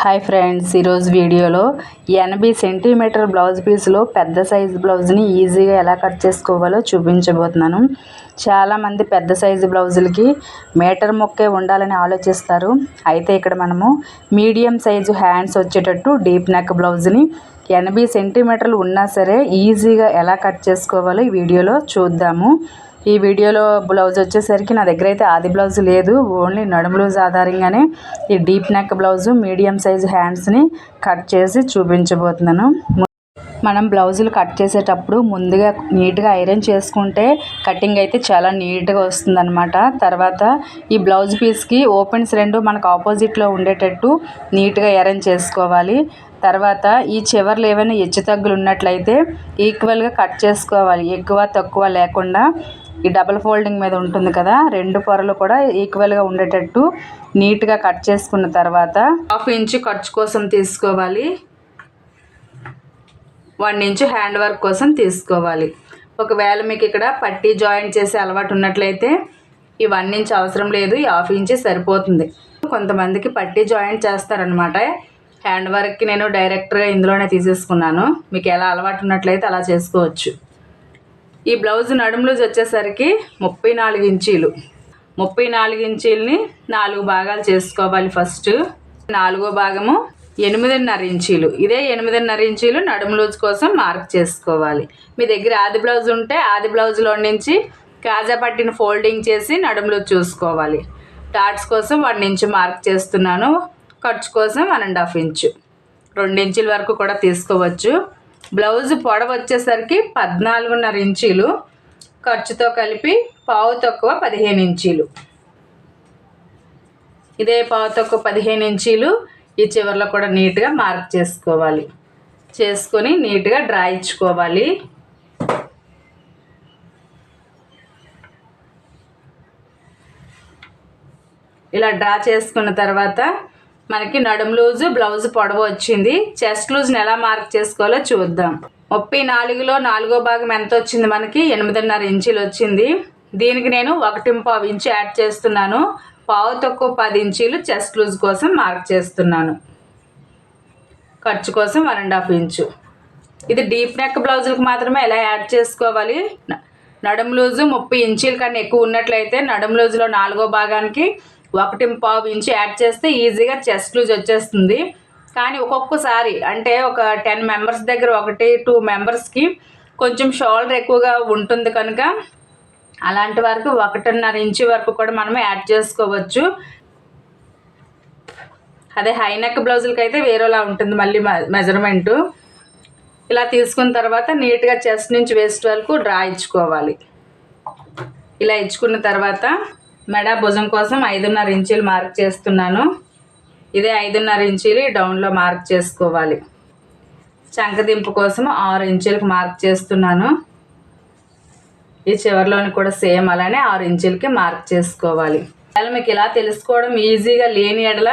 Hi friends ఈరోజు వీడియోలో ఎనభై సెంటీమీటర్ బ్లౌజ్ పీస్లో పెద్ద సైజు బ్లౌజ్ని ఈజీగా ఎలా కట్ చేసుకోవాలో చూపించబోతున్నాను. చాలామంది పెద్ద సైజు బ్లౌజులకి మీటర్ మొక్కే ఉండాలని ఆలోచిస్తారు. అయితే ఇక్కడ మనము మీడియం సైజు హ్యాండ్స్ వచ్చేటట్టు డీప్ నెక్ బ్లౌజ్ని ఎనభై సెంటీమీటర్లు ఉన్నా సరే ఈజీగా ఎలా కట్ చేసుకోవాలో ఈ వీడియోలో చూద్దాము. ఈ వీడియోలో బ్లౌజ్ వచ్చేసరికి నా దగ్గర అయితే ఆది బ్లౌజ్ లేదు ఓన్లీ నడుము బ్లౌజ్ ఆధారంగానే ఈ deep neck blouse medium size హ్యాండ్స్ని cut చేసి చూపించబోతున్నాను. మనం బ్లౌజులు కట్ చేసేటప్పుడు ముందుగా నీట్గా ఐరన్ చేసుకుంటే కటింగ్ అయితే చాలా నీట్గా వస్తుందన్నమాట. తర్వాత ఈ బ్లౌజ్ పీస్కి ఓపెన్స్ రెండు మనకు ఆపోజిట్లో ఉండేటట్టు నీట్గా ఐరన్ చేసుకోవాలి. తర్వాత ఈ చివర్లు ఏమైనా హెచ్చు తగ్గులు ఉన్నట్లయితే ఈక్వల్గా కట్ చేసుకోవాలి ఎక్కువ తక్కువ లేకుండా. ఈ డబల్ ఫోల్డింగ్ మీద ఉంటుంది కదా రెండు పొరలు కూడా ఈక్వల్గా ఉండేటట్టు నీట్గా కట్ చేసుకున్న తర్వాత హాఫ్ ఇంచు ఖర్చు కోసం తీసుకోవాలి. వన్ ఇంచు హ్యాండ్ వర్క్ కోసం తీసుకోవాలి. ఒకవేళ మీకు ఇక్కడ పట్టీ జాయింట్ చేసే అలవాటు ఉన్నట్లయితే ఈ వన్ ఇంచ్ అవసరం లేదు ఈ హాఫ్ ఇంచ్ సరిపోతుంది. కొంతమందికి పట్టీ జాయింట్ చేస్తారనమాట హ్యాండ్ వర్క్కి నేను డైరెక్ట్గా ఇందులోనే తీసేసుకున్నాను. మీకు ఎలా అలవాటు ఉన్నట్లయితే అలా చేసుకోవచ్చు. ఈ బ్లౌజ్ నడుములూజ్ వచ్చేసరికి ముప్పై నాలుగు ఇంచీలు. ముప్పై నాలుగు ఇంచీలని నాలుగు భాగాలు చేసుకోవాలి ఫస్ట్. నాలుగో భాగము ఎనిమిదిన్నర ఇంచీలు. ఇదే ఎనిమిదిన్నర ఇంచీలు నడుము లూజ్ కోసం మార్క్ చేసుకోవాలి. మీ దగ్గర ఆది బ్లౌజ్ ఉంటే ఆది బ్లౌజ్లో నుంచి కాజా పట్టిన ఫోల్డింగ్ చేసి నడుములో చూసుకోవాలి. డాట్స్ కోసం వన్ ఇంచు మార్క్ చేస్తున్నాను. ఖర్చు కోసం వన్ అండ్ హాఫ్ ఇంచు. రెండు ఇంచుల వరకు కూడా తీసుకోవచ్చు. బ్లౌజ్ పొడవు వచ్చేసరికి పద్నాలుగున్నర ఇంచీలు ఖర్చుతో కలిపి పావు తక్కువ పదిహేను ఇంచీలు. ఇదే పావు తక్కువ పదిహేను ఇంచీలు ఈ చివరిలో కూడా నీట్గా మార్క్ చేసుకోవాలి. చేసుకొని నీట్గా డ్రా ఇచ్చుకోవాలి. ఇలా డ్రా చేసుకున్న తర్వాత మనకి నడుం లూజు బ్లౌజ్ పొడవు వచ్చింది. చెస్ట్ లూజ్ని ఎలా మార్క్ చేసుకోవాలో చూద్దాం. ముప్పై నాలుగులో నాలుగో భాగం ఎంత వచ్చింది మనకి? ఎనిమిదిన్నర ఇంచులు వచ్చింది. దీనికి నేను ఒకటి పావు ఇంచు యాడ్ చేస్తున్నాను. పావు తక్కువ పది ఇంచీలు చెస్ట్ లూజ్ కోసం మార్క్ చేస్తున్నాను. ఖర్చు కోసం వన్ అండ్ హాఫ్ ఇంచు. ఇది డీప్ నెక్ బ్లౌజులకు మాత్రమే ఎలా యాడ్ చేసుకోవాలి? నడుం లూజు ముప్పై ఇంచీల కన్నా ఎక్కువ ఉన్నట్లయితే నడుం లూజులో నాలుగో భాగానికి ఒకటి పావు ఇంచు యాడ్ చేస్తే ఈజీగా చెస్ట్ లూజ్ వచ్చేస్తుంది. కానీ ఒక్కొక్కసారి అంటే ఒక టెన్ మెంబర్స్ దగ్గర ఒకటి టూ మెంబర్స్కి కొంచెం షోల్డర్ ఎక్కువగా ఉంటుంది కనుక అలాంటి వరకు ఒకటిన్నర ఇంచు వరకు కూడా మనం యాడ్ చేసుకోవచ్చు. అదే హై నెక్ బ్లౌజులకి అయితే వేరేలా ఉంటుంది మళ్ళీ మెజర్మెంటు. ఇలా తీసుకున్న తర్వాత నీట్గా చెస్ట్ నుంచి వేస్ట్ వరకు డ్రా ఇచ్చుకోవాలి. ఇలా ఇచ్చుకున్న తర్వాత మెడ భుజం కోసం ఐదున్నర ఇంచీలు మార్క్ చేస్తున్నాను. ఇదే ఐదున్నర ఇంచీలు డౌన్లో మార్క్ చేసుకోవాలి. చంకదింపు కోసం ఆరు ఇంచులకు మార్క్ చేస్తున్నాను. ఈ చివరిలోని కూడా సేమ్ అలానే ఆరు ఇంచులకి మార్క్ చేసుకోవాలి. అలా మీకు ఇలా తెలుసుకోవడం ఈజీగా లేని ఎడల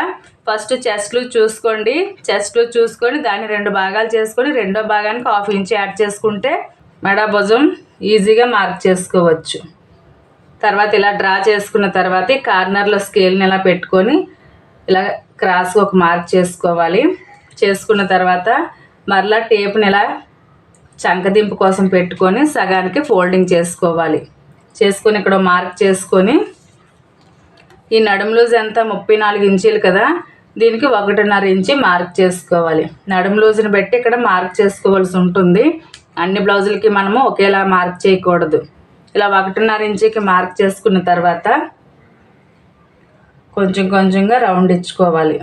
ఫస్ట్ చెస్ట్లు చూసుకోండి. చెస్ట్లు చూసుకొని దాన్ని రెండు భాగాలు చేసుకొని రెండో భాగానికి హాఫ్ ఇంచ్ యాడ్ చేసుకుంటే మెడ భుజం ఈజీగా మార్క్ చేసుకోవచ్చు. తర్వాత ఇలా డ్రా చేసుకున్న తర్వాత కార్నర్లో స్కేల్ని ఇలా పెట్టుకొని ఇలా క్రాస్ ఒక మార్క్ చేసుకోవాలి. చేసుకున్న తర్వాత మరలా టేప్ని ఇలా చంకదింపు కోసం పెట్టుకొని సగానికి ఫోల్డింగ్ చేసుకోవాలి. చేసుకొని ఇక్కడ మార్క్ చేసుకొని ఈ నడుము లూజ్ ఎంత? ముప్పై నాలుగు ఇంచీలు కదా? దీనికి ఒకటిన్నర ఇంచి మార్క్ చేసుకోవాలి. నడుము లూజ్ని బట్టి ఇక్కడ మార్క్ చేసుకోవాల్సి ఉంటుంది. అన్ని బ్లౌజులకి మనము ఒకేలా మార్క్ చేయకూడదు. ఇలా ఒకటిన్నర ఇంచుకి మార్క్ చేసుకున్న తర్వాత కొంచెం కొంచెంగా రౌండ్ ఇచ్చుకోవాలి.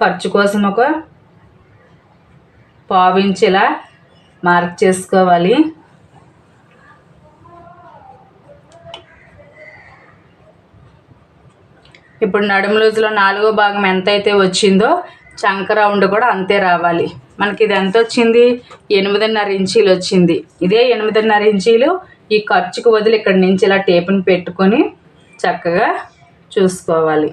ఖర్చు కోసం ఒక పావించి ఇలా మార్క్ చేసుకోవాలి. ఇప్పుడు నడుము రోజులో నాలుగో భాగం ఎంతైతే వచ్చిందో చంక రౌండ్ కూడా అంతే రావాలి. మనకి ఇది ఎంత వచ్చింది? ఎనిమిదిన్నర ఇంచీలు వచ్చింది. ఇదే ఎనిమిదిన్నర ఇంచీలు ఈ ఖర్చుకు వదిలి ఇక్కడ నుంచి ఇలా టేపుని పెట్టుకొని చక్కగా చూసుకోవాలి.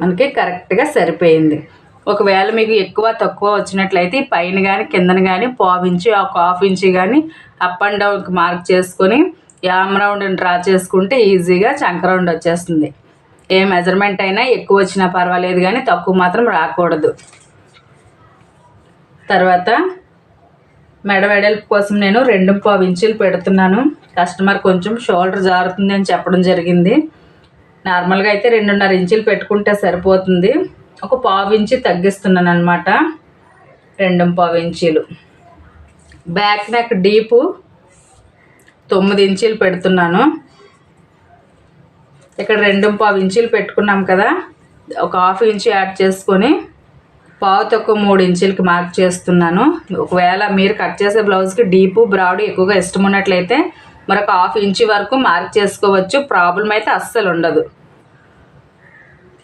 మనకి కరెక్ట్గా సరిపోయింది. ఒకవేళ మీకు ఎక్కువ తక్కువ వచ్చినట్లయితే పైన కానీ కిందన కానీ పావు ఇంచు ఒక హాఫ్ ఇంచు కానీ అప్ అండ్ డౌన్కి మార్క్ చేసుకొని యామ్ రౌండ్ డ్రా చేసుకుంటే ఈజీగా చంక రౌండ్ వచ్చేస్తుంది. ఏ మెజర్మెంట్ అయినా ఎక్కువ వచ్చినా పర్వాలేదు కానీ తక్కువ మాత్రం రాకూడదు. తర్వాత మెడ వెడల్పు కోసం నేను రెండు పావు ఇంచులు పెడుతున్నాను. కస్టమర్ కొంచెం షోల్డర్ జారుతుంది అని చెప్పడం జరిగింది. నార్మల్గా అయితే రెండున్నర ఇంచులు పెట్టుకుంటే సరిపోతుంది. ఒక పావు ఇంచి తగ్గిస్తున్నాను అనమాట రెండు పావు ఇంచీలు. బ్యాక్ నెక్ డీపు తొమ్మిది ఇంచీలు పెడుతున్నాను. ఇక్కడ రెండు పావు ఇంచీలు పెట్టుకున్నాం కదా. ఒక హాఫ్ ఇంచు యాడ్ చేసుకొని పావు తక్కువ మూడు ఇంచులకి మార్క్ చేస్తున్నాను. ఒకవేళ మీరు కట్ చేసే బ్లౌజ్కి డీపు బ్రాడ్ ఎక్కువగా ఇష్టం ఉన్నట్లయితే మరొక హాఫ్ ఇంచు వరకు మార్క్ చేసుకోవచ్చు. ప్రాబ్లం అయితే అస్సలు ఉండదు.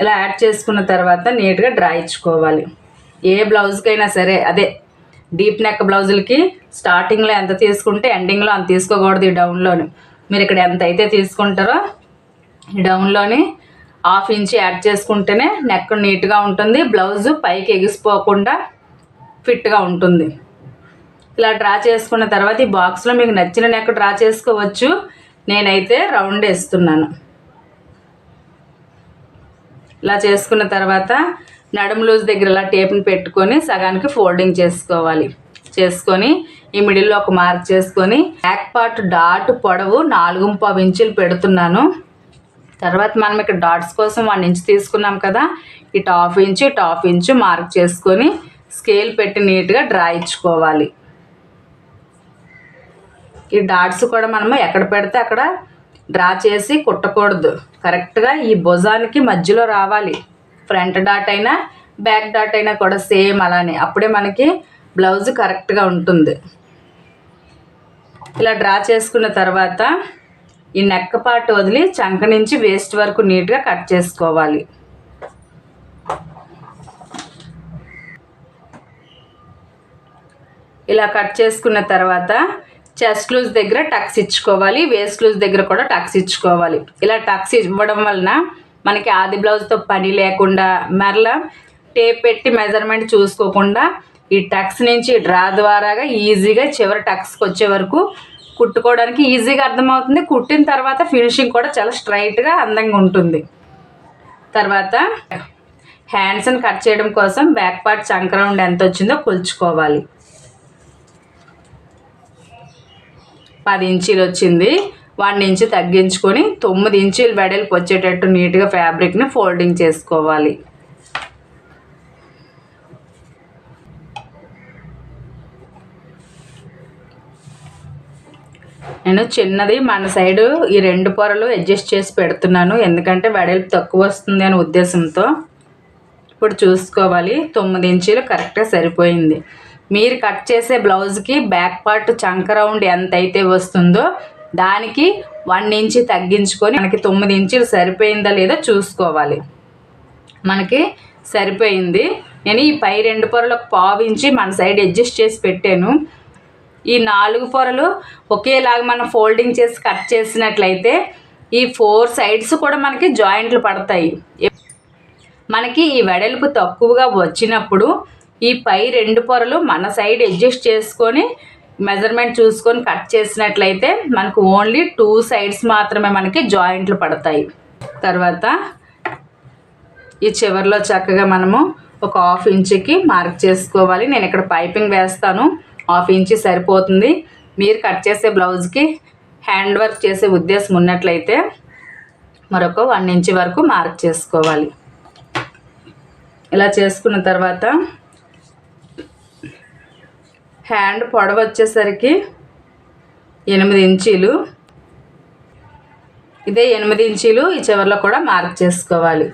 ఇలా యాడ్ చేసుకున్న తర్వాత నీట్గా డ్రా ఇచ్చుకోవాలి. ఏ బ్లౌజ్కైనా సరే అదే డీప్ నెక్ బ్లౌజులకి స్టార్టింగ్లో ఎంత తీసుకుంటే ఎండింగ్లో అంత తీసుకోకూడదు ఈ డౌన్లోని. మీరు ఇక్కడ ఎంత అయితే తీసుకుంటారో డౌన్లోని హాఫ్ ఇంచ్ యాడ్ చేసుకుంటేనే నెక్ నీట్గా ఉంటుంది. బ్లౌజ్ పైకి ఎగిసిపోకుండా ఫిట్గా ఉంటుంది. ఇలా డ్రా చేసుకున్న తర్వాత ఈ బాక్స్లో మీకు నచ్చిన నెక్ డ్రా చేసుకోవచ్చు. నేనైతే రౌండ్ వేస్తున్నాను. ఇలా చేసుకున్న తర్వాత నడుము లూజ్ దగ్గర ఇలా టేప్ని పెట్టుకొని సగానికి ఫోల్డింగ్ చేసుకోవాలి. చేసుకొని ఈ మిడిల్లో ఒక మార్క్ చేసుకొని బ్యాక్ పార్ట్ డాట్ పొడవు నాలుగు పావు ఇంచులు పెడుతున్నాను. తర్వాత మనం ఇక్కడ డాట్స్ కోసం వన్ ఇంచ్ తీసుకున్నాం కదా ఈ top inch half inch mark చేసుకొని స్కేల్ పెట్టి నీట్గా డ్రా ఇచ్చుకోవాలి. ఈ డాట్స్ కూడా మనము ఎక్కడ పెడితే అక్కడ డ్రా చేసి కుట్టకూడదు. కరెక్ట్గా ఈ భుజానికి మధ్యలో రావాలి. ఫ్రంట్ డాట్ అయినా బ్యాక్ డాట్ అయినా కూడా సేమ్ అలానే. అప్పుడే మనకి బ్లౌజ్ కరెక్ట్గా ఉంటుంది. ఇలా డ్రా చేసుకున్న తర్వాత ఈ నెక్ పార్ట్ వదిలి చంక నుంచి వేస్ట్ వరకు నీట్గా కట్ చేసుకోవాలి. ఇలా కట్ చేసుకున్న తర్వాత చెస్ట్ లూజ్ దగ్గర టక్స్ ఇచ్చుకోవాలి. వేస్ట్ లూజ్ దగ్గర కూడా టక్స్ ఇచ్చుకోవాలి. ఇలా టక్స్ ఇవ్వడం వలన మనకి ఆది బ్లౌజ్తో పని లేకుండా మరలా టేప్ పెట్టి మెజర్మెంట్ చూసుకోకుండా ఈ టక్స్ నుంచి డ్రా ద్వారాగా ఈజీగా చివరి టక్స్కి వచ్చే వరకు కుట్టుకోవడానికి ఈజీగా అర్థమవుతుంది. కుట్టిన తర్వాత ఫినిషింగ్ కూడా చాలా స్ట్రైట్గా అందంగా ఉంటుంది. తర్వాత హ్యాండ్స్ని కట్ చేయడం కోసం బ్యాక్ పార్ట్ చంక రౌండ్ ఎంత వచ్చిందో కొలుచుకోవాలి. పది ఇంచీలు వచ్చింది. వన్ ఇంచు తగ్గించుకొని తొమ్మిది ఇంచీలు వెడల్పు వచ్చేటట్టు నీట్గా ఫ్యాబ్రిక్ని ఫోల్డింగ్ చేసుకోవాలి. నేను చిన్నది మన సైడు ఈ రెండు పొరలు అడ్జస్ట్ చేసి పెడుతున్నాను. ఎందుకంటే వెడల్పు తక్కువ వస్తుంది అనే ఉద్దేశంతో ఇప్పుడు చూసుకోవాలి. తొమ్మిది ఇంచీలు కరెక్ట్గా సరిపోయింది. మీరు కట్ చేసే బ్లౌజ్కి బ్యాక్ పార్ట్ చంక రౌండ్ ఎంత అయితే వస్తుందో దానికి వన్ ఇంచ్ తగ్గించుకొని మనకి తొమ్మిది ఇంచులు సరిపోయిందా లేదో చూసుకోవాలి. మనకి సరిపోయింది. నేను ఈ పై రెండు పొరలు పావు ఇంచి మన సైడ్ అడ్జస్ట్ చేసి పెట్టాను. ఈ నాలుగు పొరలు ఒకేలాగా మనం ఫోల్డింగ్ చేసి కట్ చేసినట్లయితే ఈ ఫోర్ సైడ్స్ కూడా మనకి జాయింట్లు పడతాయి. మనకి ఈ వెడల్పు తక్కువగా వచ్చినప్పుడు ఈ పై రెండు పొరలు మన సైడ్ అడ్జస్ట్ చేసుకొని మెజర్మెంట్ చూసుకొని కట్ చేసినట్లయితే మనకు ఓన్లీ టూ సైడ్స్ మాత్రమే మనకి జాయింట్లు పడతాయి. తర్వాత ఈ చివరిలో చక్కగా మనము ఒక హాఫ్ ఇంచుకి మార్క్ చేసుకోవాలి. నేను ఇక్కడ పైపింగ్ వేస్తాను. హాఫ్ ఇంచి సరిపోతుంది. మీరు కట్ చేసే బ్లౌజ్కి హ్యాండ్ వర్క్ చేసే ఉద్దేశం ఉన్నట్లయితే మరొక వన్ ఇంచ్ వరకు మార్క్ చేసుకోవాలి. ఇలా చేసుకున్న తర్వాత హ్యాండ్ పొడవ వచ్చేసరికి ఎనిమిది ఇంచీలు. ఇదే ఎనిమిది ఇంచీలు ఈ చివరిలో కూడా మార్క్ చేసుకోవాలి.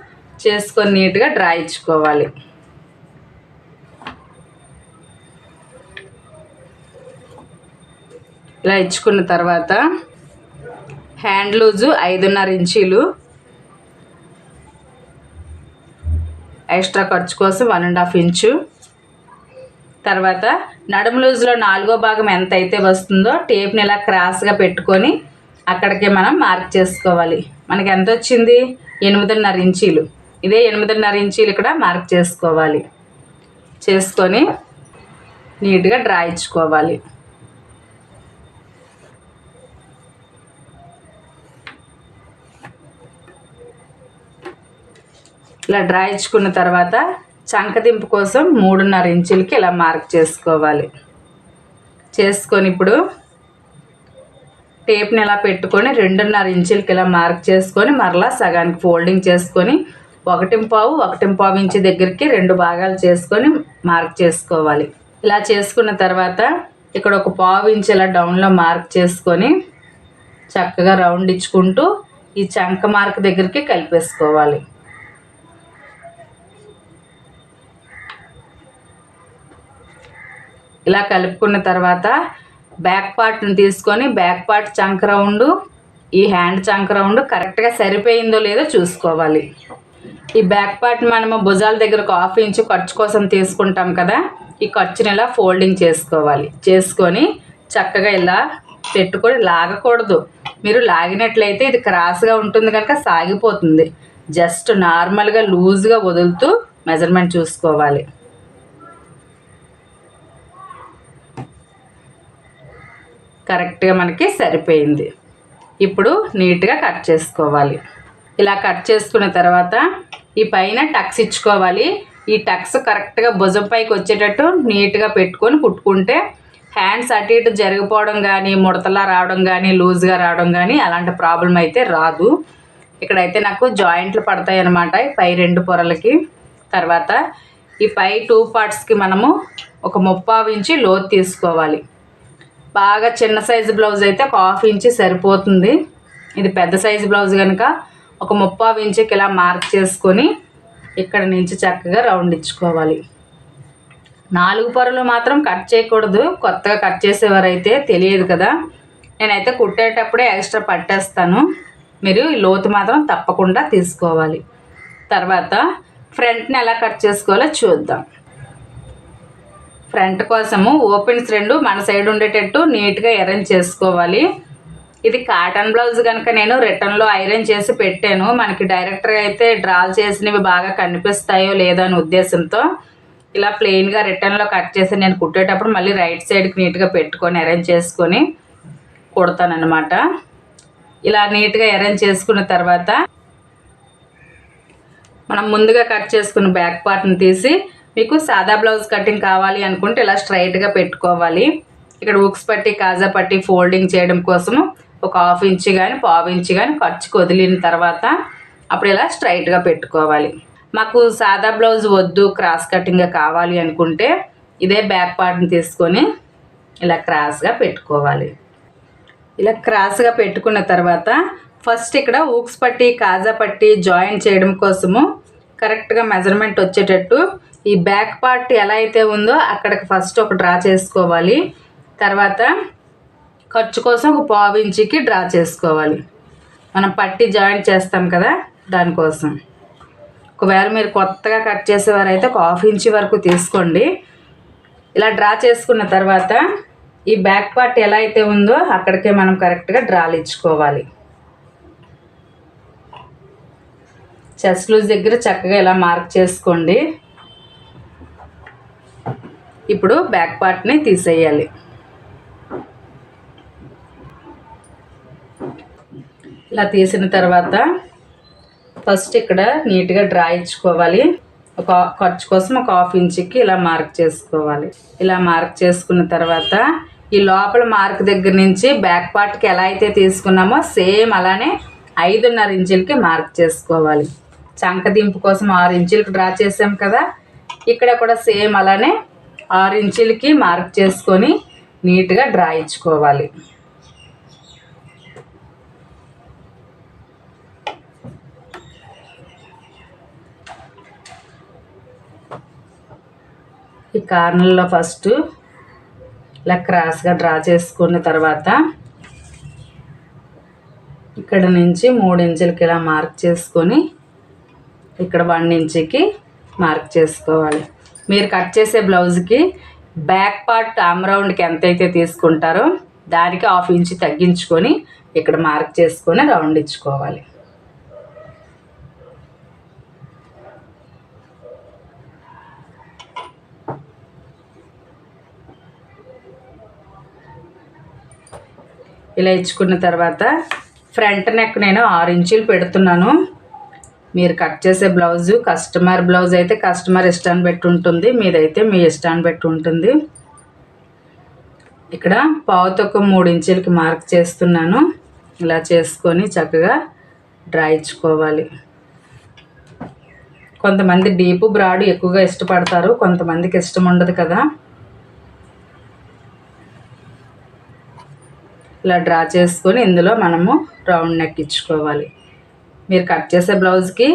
చేసుకొని నీట్గా డ్రా ఇచ్చుకోవాలి. ఇలా ఇచ్చుకున్న తర్వాత హ్యాండ్ లూజు ఐదున్నర ఇంచీలు. ఎక్స్ట్రా ఖర్చు కోసం వన్ అండ్ హాఫ్ ఇంచు. తర్వాత నడుము లూజ్లో నాలుగో భాగం ఎంత అయితే వస్తుందో టేప్ని ఇలా క్రాస్గా పెట్టుకొని అక్కడికే మనం మార్క్ చేసుకోవాలి. మనకి ఎంత వచ్చింది? ఎనిమిదిన్నర ఇంచీలు. ఇదే ఎనిమిదిన్నర ఇంచీలు ఇక్కడ మార్క్ చేసుకోవాలి. చేసుకొని నీట్గా డ్రా ఇచ్చుకోవాలి. ఇలా డ్రాయించుకున్న ఇచ్చుకున్న తర్వాత చంకదింపు కోసం మూడున్నర ఇంచులకి ఇలా మార్క్ చేసుకోవాలి. చేసుకొని ఇప్పుడు టేప్ని ఇలా పెట్టుకొని రెండున్నర ఇంచులకి ఇలా మార్క్ చేసుకొని మరలా సగానికి ఫోల్డింగ్ చేసుకొని ఒకటి పావు ఒకటి పావు ఇంచు దగ్గరికి రెండు భాగాలు చేసుకొని మార్క్ చేసుకోవాలి. ఇలా చేసుకున్న తర్వాత ఇక్కడ ఒక పావు ఇంచు ఇలా డౌన్లో మార్క్ చేసుకొని చక్కగా రౌండ్ ఇచ్చుకుంటూ ఈ చంక మార్క్ దగ్గరికి కలిపేసుకోవాలి. ఇలా కలుపుకున్న తర్వాత బ్యాక్ పార్ట్ని తీసుకొని బ్యాక్ పార్ట్ చంక్ రౌండ్ ఈ హ్యాండ్ చంక్ రౌండ్ కరెక్ట్గా సరిపోయిందో లేదో చూసుకోవాలి. ఈ బ్యాక్ పార్ట్ మనము భుజాల దగ్గర ఒక హాఫ్ ఇంచు ఖర్చు కోసం తీసుకుంటాం కదా ఈ ఖర్చుని ఇలా ఫోల్డింగ్ చేసుకోవాలి. చేసుకొని చక్కగా ఇలా పెట్టుకొని లాగకూడదు. మీరు లాగినట్లయితే ఇది క్రాస్గా ఉంటుంది కనుక సాగిపోతుంది. జస్ట్ నార్మల్గా లూజ్గా వదులుతూ మెజర్మెంట్ చూసుకోవాలి. కరెక్ట్గా మనకి సరిపోయింది. ఇప్పుడు నీట్గా కట్ చేసుకోవాలి. ఇలా కట్ చేసుకున్న తర్వాత ఈ పైన టక్స్ ఇచ్చుకోవాలి. ఈ టక్స్ కరెక్ట్గా భుజం పైకి వచ్చేటట్టు నీట్గా పెట్టుకొని కుట్టుకుంటే హ్యాండ్స్ అటు ఇటు జరిగిపోవడం కానీ ముడతలా రావడం కానీ లూజ్గా రావడం కానీ అలాంటి ప్రాబ్లం అయితే రాదు. ఇక్కడైతే నాకు జాయింట్లు పడతాయి అన్నమాట పై రెండు పొరలకి. తర్వాత ఈ పై టూ పార్ట్స్కి మనము ఒక ముప్పావు ఇంచి లోతు తీసుకోవాలి. బాగా చిన్న సైజు బ్లౌజ్ అయితే ఒక హాఫ్ ఇంచి సరిపోతుంది. ఇది పెద్ద సైజు బ్లౌజ్ కనుక ఒక ముప్పావు ఇంచుకి ఇలా మార్క్ చేసుకొని ఇక్కడ నుంచి చక్కగా రౌండ్ ఇచ్చుకోవాలి. నాలుగు పొరలు మాత్రం కట్ చేయకూడదు. కొత్తగా కట్ చేసేవారైతే తెలియదు కదా. నేనైతే కుట్టేటప్పుడే ఎక్స్ట్రా పట్టేస్తాను. మీరు ఈ లోతు మాత్రం తప్పకుండా తీసుకోవాలి. తర్వాత ఫ్రంట్ని ఎలా కట్ చేసుకోవాలో చూద్దాం. ఫ్రంట్ కోసము ఓపెన్స్ రెండు మన సైడ్ ఉండేటట్టు నీట్గా అరేంజ్ చేసుకోవాలి. ఇది కాటన్ బ్లౌజ్ కనుక నేను రిటర్న్లో ఐరన్ చేసి పెట్టాను. మనకి డైరెక్ట్గా అయితే డ్రాల్ చేసినవి బాగా కనిపిస్తాయో లేదో అనే ఉద్దేశంతో ఇలా ప్లెయిన్గా రిటర్న్లో కట్ చేసి నేను కుట్టేటప్పుడు మళ్ళీ రైట్ సైడ్కి నీట్గా పెట్టుకొని అరేంజ్ చేసుకొని కుడతానమాట ఇలా నీట్గా అరేంజ్ చేసుకున్న తర్వాత మనం ముందుగా కట్ చేసుకున్న బ్యాక్ పార్ట్ని తీసి మీకు సాదా బ్లౌజ్ కటింగ్ కావాలి అనుకుంటే ఇలా స్ట్రైట్గా పెట్టుకోవాలి. ఇక్కడ ఉక్స్ పట్టి కాజా పట్టి ఫోల్డింగ్ చేయడం కోసము ఒక హాఫ్ ఇంచ్ కానీ పావు ఇంచ్ కానీ ఖర్చుకు వదిలిన తర్వాత అప్పుడు ఇలా స్ట్రైట్గా పెట్టుకోవాలి. మాకు సాదా బ్లౌజ్ వద్దు క్రాస్ కటింగ్గా కావాలి అనుకుంటే ఇదే బ్యాక్ పార్ట్ని తీసుకొని ఇలా క్రాస్గా పెట్టుకోవాలి. ఇలా క్రాస్గా పెట్టుకున్న తర్వాత ఫస్ట్ ఇక్కడ ఊక్స్ పట్టి కాజా పట్టి జాయిన్ చేయడం కోసము కరెక్ట్గా మెజర్మెంట్ వచ్చేటట్టు ఈ బ్యాక్ పార్ట్ ఎలా అయితే ఉందో అక్కడికి ఫస్ట్ ఒక డ్రా చేసుకోవాలి. తర్వాత ఖర్చు కోసం ఒక పావు ఇంచుకి డ్రా చేసుకోవాలి. మనం పట్టి జాయింట్ చేస్తాం కదా దానికోసం. ఒకవేళ మీరు కొత్తగా కట్ చేసేవారైతే ఒక హాఫ్ ఇంచ్ వరకు తీసుకోండి. ఇలా డ్రా చేసుకున్న తర్వాత ఈ బ్యాక్ పార్ట్ ఎలా అయితే ఉందో అక్కడికే మనం కరెక్ట్గా డ్రాలు ఇచ్చుకోవాలి. చెస్ట్ లూజ్ దగ్గర చక్కగా ఇలా మార్క్ చేసుకోండి. ఇప్పుడు బ్యాక్ పార్ట్ని తీసేయాలి. ఇలా తీసిన తర్వాత ఫస్ట్ ఇక్కడ నీట్గా డ్రా ఇచ్చుకోవాలి. ఒక ఖర్చు కోసం ఒక హాఫ్ ఇంచుకి ఇలా మార్క్ చేసుకోవాలి. ఇలా మార్క్ చేసుకున్న తర్వాత ఈ లోపల మార్క్ దగ్గర నుంచి బ్యాక్ పార్ట్కి ఎలా అయితే తీసుకున్నామో సేమ్ అలానే ఐదున్నర ఇంచులకి మార్క్ చేసుకోవాలి. చంక దింపు కోసం ఆరు ఇంచులకి డ్రా చేసాం కదా? ఇక్కడ కూడా సేమ్ అలానే ఆరు ఇంచులకి మార్క్ చేసుకొని నీట్గా డ్రా ఇచ్చుకోవాలి. ఈ కార్నర్లో ఫస్ట్ ఇలా క్రాస్గా డ్రా చేసుకున్న తర్వాత ఇక్కడ నుంచి మూడు ఇంచులకి ఇలా మార్క్ చేసుకొని ఇక్కడ వన్ ఇంచుకి మార్క్ చేసుకోవాలి. మీరు కట్ చేసే బ్లౌజ్కి బ్యాక్ పార్ట్ ఆమ్ రౌండ్కి ఎంతైతే తీసుకుంటారో దానికి హాఫ్ ఇంచ్ తగ్గించుకొని ఇక్కడ మార్క్ చేసుకొని రౌండ్ ఇచ్చుకోవాలి. ఇలా ఇచ్చుకున్న తర్వాత ఫ్రంట్ నెక్ నేను ఆరు ఇంచులు పెడుతున్నాను. మీరు కట్ చేసే బ్లౌజు కస్టమర్ బ్లౌజ్ అయితే కస్టమర్ ఇష్టాన్ని బట్టి ఉంటుంది మీదైతే మీ ఇష్టాన్ని బట్టి ఉంటుంది. ఇక్కడ పావు తక్కువ మూడు ఇంచులకి మార్క్ చేస్తున్నాను. ఇలా చేసుకొని చక్కగా డ్రా ఇచ్చుకోవాలి. కొంతమంది డీపు బ్రాడ్ ఎక్కువగా ఇష్టపడతారు కొంతమందికి ఇష్టం ఉండదు కదా. ఇలా డ్రా చేసుకొని ఇందులో మనము రౌండ్ నెక్ ఇచ్చుకోవాలి. మీరు కట్ చేసే బ్లౌజ్కి.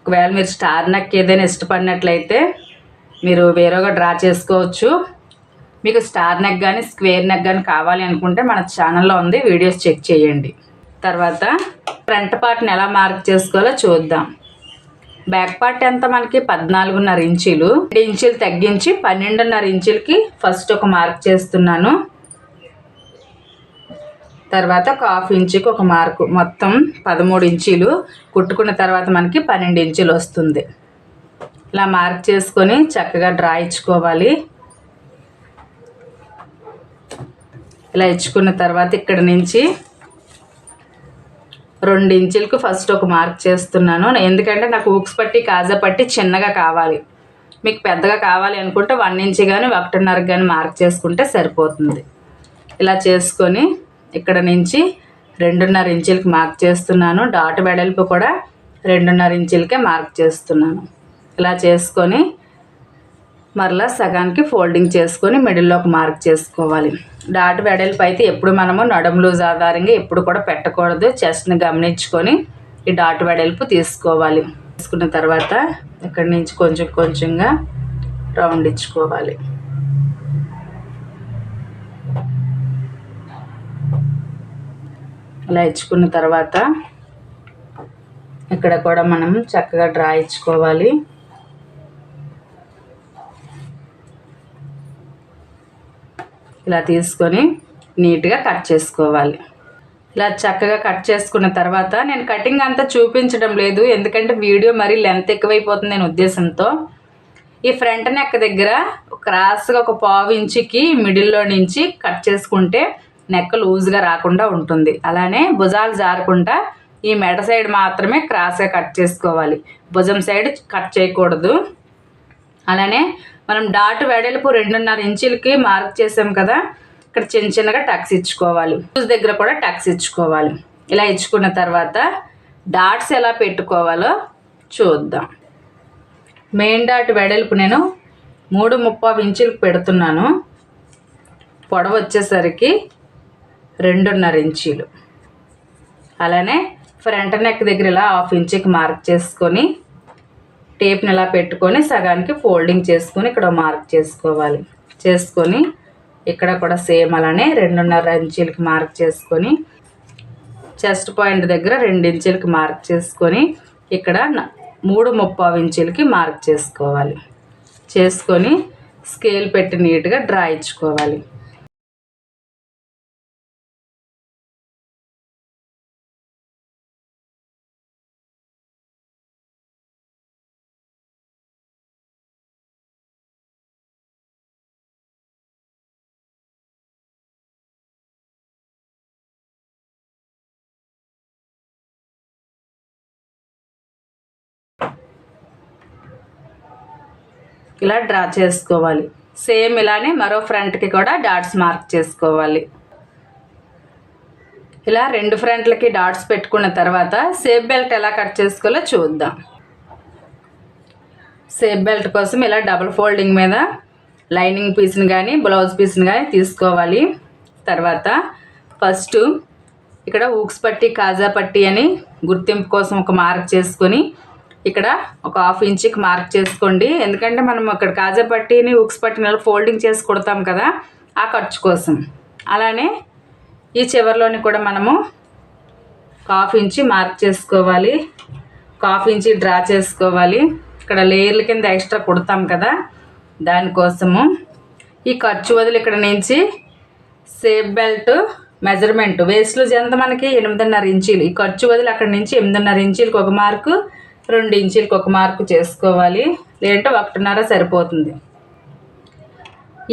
ఒకవేళ మీరు స్టార్ నెక్ ఏదైనా ఇష్టపడినట్లయితే మీరు వేరేగా డ్రా చేసుకోవచ్చు. మీకు స్టార్ నెక్ కానీ స్క్వేర్ నెక్ కానీ కావాలి అనుకుంటే మన ఛానల్లో ఉంది. వీడియోస్ చెక్ చేయండి. తర్వాత ఫ్రంట్ పార్ట్ని ఎలా మార్క్ చేసుకోవాలో చూద్దాం. బ్యాక్ పార్ట్ ఎంత మనకి? పద్నాలుగున్నర ఇంచీలు. రెండు ఇంచీలు తగ్గించి పన్నెండున్నర ఇంచులకి ఫస్ట్ ఒక మార్క్ చేస్తున్నాను. తర్వాత ఒక హాఫ్ ఇంచుకి ఒక మార్కు మొత్తం పదమూడు ఇంచీలు కుట్టుకున్న తర్వాత మనకి పన్నెండు ఇంచులు వస్తుంది. ఇలా మార్క్ చేసుకొని చక్కగా డ్రా ఇచ్చుకోవాలి. ఇలా ఇచ్చుకున్న తర్వాత ఇక్కడ నుంచి రెండు ఇంచులకు ఫస్ట్ ఒక మార్క్ చేస్తున్నాను. ఎందుకంటే నాకు ఊక్స్ పట్టి కాజా పట్టి చిన్నగా కావాలి. మీకు పెద్దగా కావాలి అనుకుంటే వన్ ఇంచ్ కానీ ఒకటిన్నర కానీ మార్క్ చేసుకుంటే సరిపోతుంది. ఇలా చేసుకొని ఇక్కడ నుంచి రెండున్నర ఇంచులకి మార్క్ చేస్తున్నాను. డాట్ వెడల్పు కూడా రెండున్నర ఇంచులకే మార్క్ చేస్తున్నాను. ఇలా చేసుకొని మరలా సగానికి ఫోల్డింగ్ చేసుకొని మిడిల్లో ఒక మార్క్ చేసుకోవాలి. డాట్ వెడల్పు అయితే ఎప్పుడు మనము నడుము లూజ్ ఆధారంగా ఎప్పుడు కూడా పెట్టకూడదు. చెస్ట్ని గమనించుకొని ఈ డాట్ వెడల్పు తీసుకోవాలి. తీసుకున్న తర్వాత ఇక్కడి నుంచి కొంచెం కొంచెంగా రౌండ్ ఇచ్చుకోవాలి. ఇలా ఇచ్చుకున్న తర్వాత ఇక్కడ కూడా మనం చక్కగా డ్రా ఇచ్చుకోవాలి. ఇలా తీసుకొని నీట్గా కట్ చేసుకోవాలి. ఇలా చక్కగా కట్ చేసుకున్న తర్వాత నేను కటింగ్ అంతా చూపించడం లేదు ఎందుకంటే వీడియో మరీ లెంత్ ఎక్కువైపోతుంది నేను ఉద్దేశంతో. ఈ ఫ్రంట్ నెక్ దగ్గర క్రాస్గా ఒక పావు ఇంచుకి మిడిల్లో నుంచి కట్ చేసుకుంటే నెక్ లూజ్గా రాకుండా ఉంటుంది. అలానే భుజాలు జారకుండా ఈ మెడ సైడ్ మాత్రమే క్రాస్గా కట్ చేసుకోవాలి. భుజం సైడ్ కట్ చేయకూడదు. అలానే మనం డాట్ వెడల్పు రెండున్నర ఇంచులకి మార్క్ చేసాం కదా ఇక్కడ చిన్న చిన్నగా టక్స్ ఇచ్చుకోవాలి. లూజ్ దగ్గర కూడా టక్స్ ఇచ్చుకోవాలి. ఇలా ఇచ్చుకున్న తర్వాత డాట్స్ ఎలా పెట్టుకోవాలో చూద్దాం. మెయిన్ డాట్ వెడల్పు నేను మూడు ముప్పై ఇంచులకు పెడుతున్నాను. పొడవు వచ్చేసరికి రెండున్నర ఇంచీలు. అలానే ఫ్రంట్ నెక్ దగ్గర ఇలా హాఫ్ ఇంచుకి మార్క్ చేసుకొని టేప్ని ఇలా పెట్టుకొని సగానికి ఫోల్డింగ్ చేసుకొని ఇక్కడ మార్క్ చేసుకోవాలి. చేసుకొని ఇక్కడ కూడా సేమ్ అలానే రెండున్నర ఇంచీలకి మార్క్ చేసుకొని చెస్ట్ పాయింట్ దగ్గర రెండు ఇంచులకి మార్క్ చేసుకొని ఇక్కడ మూడు ముప్పావు ఇంచులకి మార్క్ చేసుకోవాలి. చేసుకొని స్కేల్ పెట్టి నీట్గా డ్రా ఇలా డ్రా చేసుకోవాలి. సేమ్ ఇలానే మరో ఫ్రంట్కి కూడా డాట్స్ మార్క్ చేసుకోవాలి. ఇలా రెండు ఫ్రంట్లకి డాట్స్ పెట్టుకున్న తర్వాత సేఫ్ బెల్ట్ ఎలా కట్ చేసుకోవాలో చూద్దాం. సేఫ్ బెల్ట్ కోసం ఇలా డబుల్ ఫోల్డింగ్ మీద లైనింగ్ పీస్ని కానీ బ్లౌజ్ పీస్ని కానీ తీసుకోవాలి. తర్వాత ఫస్ట్ ఇక్కడ ఊక్స్ పట్టి కాజా పట్టి అని గుర్తింపు కోసం ఒక మార్క్ చేసుకొని ఇక్కడ ఒక హాఫ్ ఇంచ్కి మార్క్ చేసుకోండి. ఎందుకంటే మనం ఇక్కడ కాజా పట్టిని ఉక్స్ పట్టిన ఫోల్డింగ్ చేసి కుడతాం కదా ఆ ఖర్చు కోసం. అలానే ఈ చివరిలోని కూడా మనము హాఫ్ ఇంచి మార్క్ చేసుకోవాలి. హాఫ్ ఇంచి డ్రా చేసుకోవాలి. ఇక్కడ లేయర్ల కింద ఎక్స్ట్రా కుడతాం కదా దానికోసము ఈ ఖర్చు వదిలి ఇక్కడ నుంచి సేఫ్ బెల్ట్ మెజర్మెంట్ వేస్ట్ జంత ఎంత మనకి? ఎనిమిదిన్నర ఇంచీలు. ఈ ఖర్చు వదిలి అక్కడ నుంచి ఎనిమిదిన్నర ఇంచీలకు ఒక మార్కు రెండు ఇంచులకు ఒక మార్కు చేసుకోవాలి. లేదంటే ఒకటిన్నర సరిపోతుంది.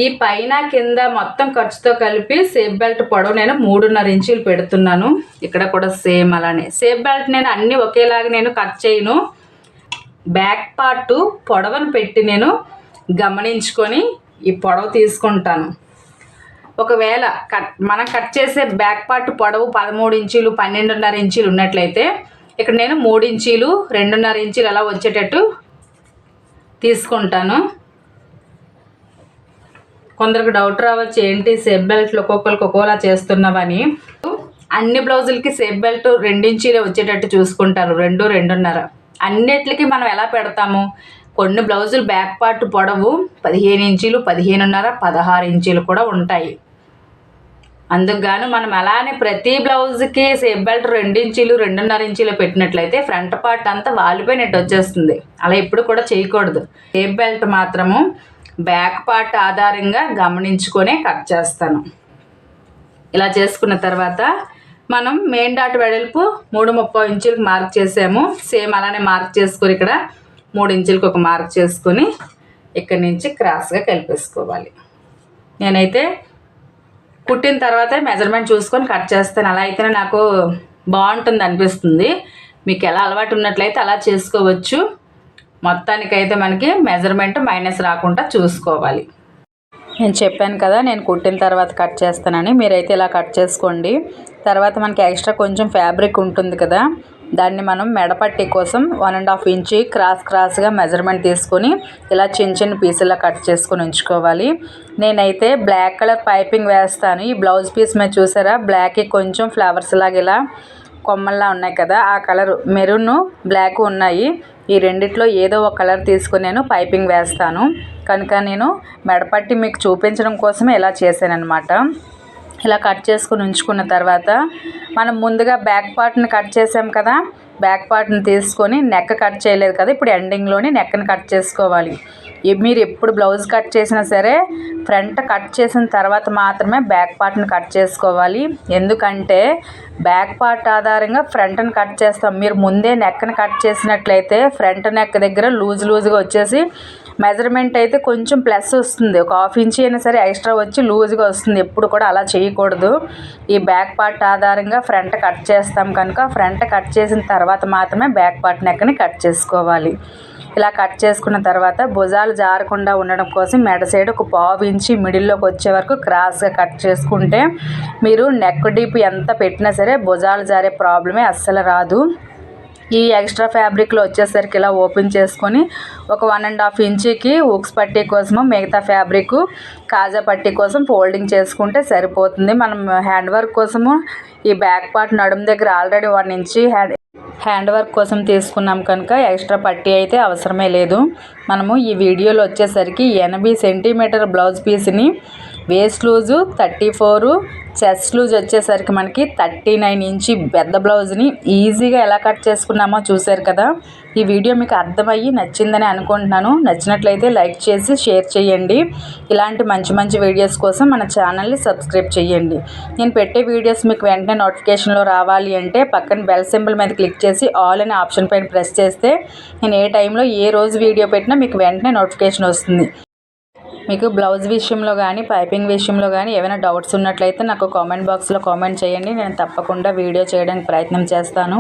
ఈ పైన కింద మొత్తం ఖర్చుతో కలిపి సేఫ్ బెల్ట్ పొడవు నేను మూడున్నర ఇంచులు పెడుతున్నాను. ఇక్కడ కూడా సేమ్ అలానే. సేఫ్ బెల్ట్ నేను అన్నీ ఒకేలాగా నేను కట్ చేయను. బ్యాక్ పార్ట్ పొడవను పెట్టి నేను గమనించుకొని ఈ పొడవు తీసుకుంటాను. ఒకవేళ కట్ మనం కట్ చేసే బ్యాక్ పార్ట్ పొడవు పదమూడు ఇంచులు పన్నెండున్నర ఇంచులు ఉన్నట్లయితే ఇక్కడ నేను మూడు ఇంచీలు రెండున్నర ఇంచీలు అలా వచ్చేటట్టు తీసుకుంటాను. కొందరికి డౌట్ రావచ్చు ఏంటి సేఫ్ బెల్ట్లు ఒక్కొక్కరికి ఒక్కోలా చేస్తున్నావని. అన్ని బ్లౌజులకి సేఫ్ బెల్ట్ రెండించీలే వచ్చేటట్టు చూసుకుంటారు రెండు రెండున్నర. అన్నిటికి మనం ఎలా పెడతాము? కొన్ని బ్లౌజులు బ్యాక్ పార్ట్ పొడవు పదిహేను ఇంచీలు పదిహేనున్నర పదహారు ఇంచీలు కూడా ఉంటాయి. అందుకు గాను మనం అలానే ప్రతి బ్లౌజ్కి సేఫ్ బెల్ట్ రెండించీలు రెండున్నర ఇంచీలు పెట్టినట్లయితే ఫ్రంట్ పార్ట్ అంతా వాలిపోయినట్టు వచ్చేస్తుంది. అలా ఎప్పుడు కూడా చేయకూడదు. సేఫ్ బెల్ట్ మాత్రము బ్యాక్ పార్ట్ ఆధారంగా గమనించుకొనే కట్ చేస్తాను. ఇలా చేసుకున్న తర్వాత మనం మెయిన్ డాట్ వెడల్పు మూడు ముప్పై ఇంచులకు మార్క్ చేసాము. సేమ్ అలానే మార్క్ చేసుకొని ఇక్కడ మూడు ఇంచులకు ఒక మార్క్ చేసుకొని ఇక్కడి నుంచి క్రాస్గా కలిపేసుకోవాలి. నేనైతే కుట్టిన తర్వాత మెజర్మెంట్ చూసుకొని కట్ చేస్తాను. అలా అయితేనే నాకు బాగుంటుంది అనిపిస్తుంది. మీకు ఎలా అలవాటు ఉన్నట్లయితే అలా చేసుకోవచ్చు. మొత్తానికైతే మనకి మెజర్మెంట్ మైనస్ రాకుండా చూసుకోవాలి. నేను చెప్పాను కదా నేను కుట్టిన తర్వాత కట్ చేస్తానని. మీరైతే ఇలా కట్ చేసుకోండి. తర్వాత మనకి ఎక్స్ట్రా కొంచెం ఫ్యాబ్రిక్ ఉంటుంది కదా దాన్ని మనం మెడపట్టి కోసం one and half inch cross క్రాస్గా మెజర్మెంట్ తీసుకొని ఇలా చిన్న చిన్న పీసులా కట్ చేసుకొని ఉంచుకోవాలి. నేనైతే బ్లాక్ కలర్ పైపింగ్ వేస్తాను. ఈ బ్లౌజ్ పీస్ మీద చూసారా? బ్లాక్కి కొంచెం ఫ్లవర్స్ లాగా ఇలా కొమ్మల్లా ఉన్నాయి కదా ఆ కలర్ మెరూన్ బ్లాక్ ఉన్నాయి. ఈ రెండిట్లో ఏదో ఒక కలర్ తీసుకుని నేను పైపింగ్ వేస్తాను. కనుక నేను మెడపట్టి మీకు చూపించడం కోసమే ఇలా చేశానమాట ఇలా కట్ చేసుకుని ఉంచుకున్న తర్వాత మనం ముందుగా బ్యాక్ పార్ట్ని కట్ చేసాం కదా బ్యాక్ పార్ట్ని తీసుకొని నెక్ కట్ చేయలేదు కదా ఇప్పుడు ఎండింగ్లోని నెక్ని కట్ చేసుకోవాలి. మీరు ఎప్పుడు బ్లౌజ్ కట్ చేసినా సరే ఫ్రంట్ కట్ చేసిన తర్వాత మాత్రమే బ్యాక్ పార్ట్ని కట్ చేసుకోవాలి. ఎందుకంటే బ్యాక్ పార్ట్ ఆధారంగా ఫ్రంట్ని కట్ చేస్తాం. మీరు ముందే నెక్ని కట్ చేసినట్లయితే ఫ్రంట్ నెక్ దగ్గర లూజ్ లూజ్గా వచ్చేసి మెజర్మెంట్ అయితే కొంచెం ప్లస్ వస్తుంది. ఒక హాఫ్ ఇంచ్ అయినా సరే ఎక్స్ట్రా వచ్చి లూజ్గా వస్తుంది. ఎప్పుడు కూడా అలా చేయకూడదు. ఈ బ్యాక్ పార్ట్ ఆధారంగా ఫ్రంట్ కట్ చేస్తాం కనుక ఫ్రంట్ కట్ చేసిన తర్వాత మాత్రమే బ్యాక్ పార్ట్ నెక్ని కట్ చేసుకోవాలి. ఇలా కట్ చేసుకున్న తర్వాత భుజాలు జారకుండా ఉండడం కోసం మెడ సైడ్ ఒక పావు ఇంచి మిడిల్లోకి వచ్చే వరకు క్రాస్గా కట్ చేసుకుంటే మీరు నెక్ డీప్ ఎంత పెట్టినా సరే భుజాలు జారే ప్రాబ్లమే అస్సలు రాదు. ఈ ఎక్స్ట్రా ఫ్యాబ్రిక్లో వచ్చేసరికి ఇలా ఓపెన్ చేసుకొని ఒక వన్ అండ్ హాఫ్ ఇంచుకి ఉక్స్ పట్టీ కోసము మిగతా ఫ్యాబ్రిక్ కాజా పట్టీ కోసం ఫోల్డింగ్ చేసుకుంటే సరిపోతుంది. మనం హ్యాండ్ వర్క్ కోసము ఈ బ్యాక్ పార్ట్ నడుము దగ్గర already one inch hand hand work కోసం తీసుకున్నాం కనుక ఎక్స్ట్రా పట్టీ అయితే అవసరమే లేదు. మనము ఈ వీడియోలో వచ్చేసరికి ఎనభై సెంటీమీటర్ బ్లౌజ్ పీస్ని waist loose thirty four chest loose వచ్చేసరికి మనకి థర్టీ నైన్ ఇంచి పెద్ద బ్లౌజ్ని ఈజీగా ఎలా కట్ చేసుకున్నామో చూశారు కదా. ఈ వీడియో మీకు అర్థమయ్యి నచ్చిందని అనుకుంటున్నాను. నచ్చినట్లయితే లైక్ చేసి షేర్ చేయండి. ఇలాంటి మంచి మంచి వీడియోస్ కోసం మన ఛానల్ని సబ్స్క్రైబ్ చేయండి. నేను పెట్టే వీడియోస్ మీకు వెంటనే నోటిఫికేషన్లో రావాలి అంటే పక్కన బెల్ సింబల్ మీద క్లిక్ చేసి ఆల్ అనే ఆప్షన్ పైన ప్రెస్ చేస్తే నేను ఏ టైంలో ఏ రోజు వీడియో పెట్టినా మీకు వెంటనే నోటిఫికేషన్ వస్తుంది. మీకు బ్లౌజ్ విషయంలో కానీ పైపింగ్ విషయంలో కానీ ఏమైనా డౌట్స్ ఉన్నట్లయితే నాకు కామెంట్ బాక్స్లో కామెంట్ చేయండి. నేను తప్పకుండా వీడియో చేయడానికి ప్రయత్నం చేస్తాను.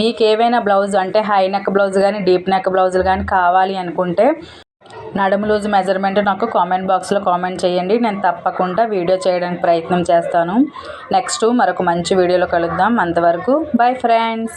మీకు ఏవైనా బ్లౌజ్ అంటే హై నెక్ బ్లౌజ్ కానీ డీప్ నెక్ బ్లౌజులు కానీ కావాలి అనుకుంటే నడుము లూజ్ మెజర్మెంట్ నాకు కామెంట్ బాక్స్లో కామెంట్ చేయండి. నేను తప్పకుండా వీడియో చేయడానికి ప్రయత్నం చేస్తాను. నెక్స్ట్ మరొక మంచి వీడియోలో కలుద్దాం. అంతవరకు బై ఫ్రెండ్స్.